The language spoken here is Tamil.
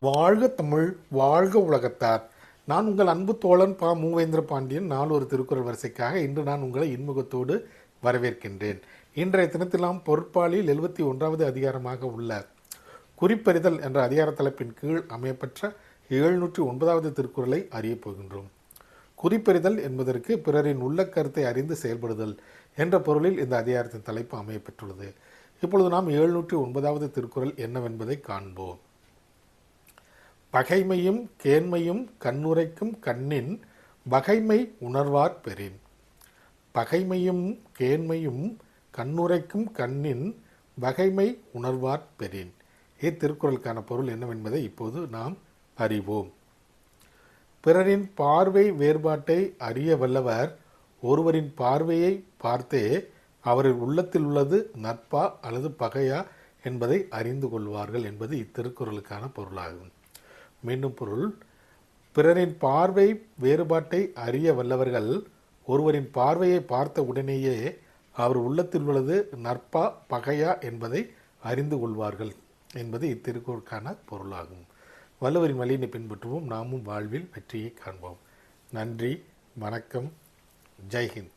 வாழ்க தமிழ் வாழ்க உலகத்தார். நான் உங்கள் அன்பு தோழன் பா. மூவேந்திர பாண்டியன். நாலொரு திருக்குறள் வரிசைக்காக இன்று நான் உங்களை இன்முகத்தோடு வரவேற்கின்றேன். இன்றைய தினத்தில் நாம் பொருட்பாலில் எழுபத்தி ஒன்றாவது அதிகாரமாக உள்ள குறிப்பறிதல் என்ற அதிகார தலைப்பின் கீழ் அமையப்பெற்ற எழுநூற்றி ஒன்பதாவது திருக்குறளை அறியப் போகின்றோம். குறிப்பறிதல் என்பதற்கு பிறரின் உள்ள கருத்தை அறிந்து செயல்படுதல் என்ற பொருளில் இந்த அதிகாரத்தின் தலைப்பு அமையப்பெற்றுள்ளது. இப்பொழுது நாம் எழுநூற்றி ஒன்பதாவது திருக்குறள் என்னவென்பதை காண்போம். பகைமையும் கேண்மையும் கண்ணுரைக்கும் கண்ணின் பகைமை உணர்வார் பெறின் பகைமையும் கேண்மையும் கண்ணுரைக்கும் கண்ணின் பகைமை உணர்வார் பெறின் இத்திருக்குறளுக்கான பொருள் என்னவென்பதை இப்போது நாம் அறிவோம். பிறரின் பார்வை வேறுபாட்டை அறிய வல்லவர். ஒருவரின் பார்வையை பார்த்தே அவரின் உள்ளத்தில் உள்ளது நட்பா அல்லது பகையா என்பதை அறிந்து கொள்வார்கள் என்பது இத்திருக்குறளுக்கான பொருளாகும். மீண்டும் பொருள் பிறரின் பார்வை வேறுபாட்டை அறிய வல்லவர்கள் ஒருவரின் பார்வையை பார்த்த உடனேயே அவர் உள்ளத்தில் உள்ளது நற்பா பகையா என்பதை அறிந்து கொள்வார்கள் என்பது இத்திருக்குறளுக்கான பொருளாகும். வள்ளுவரின் வழியினை பின்பற்றுவோம். நாமும் வாழ்வில் வெற்றியை காண்போம். நன்றி வணக்கம் ஜெய்ஹிந்த்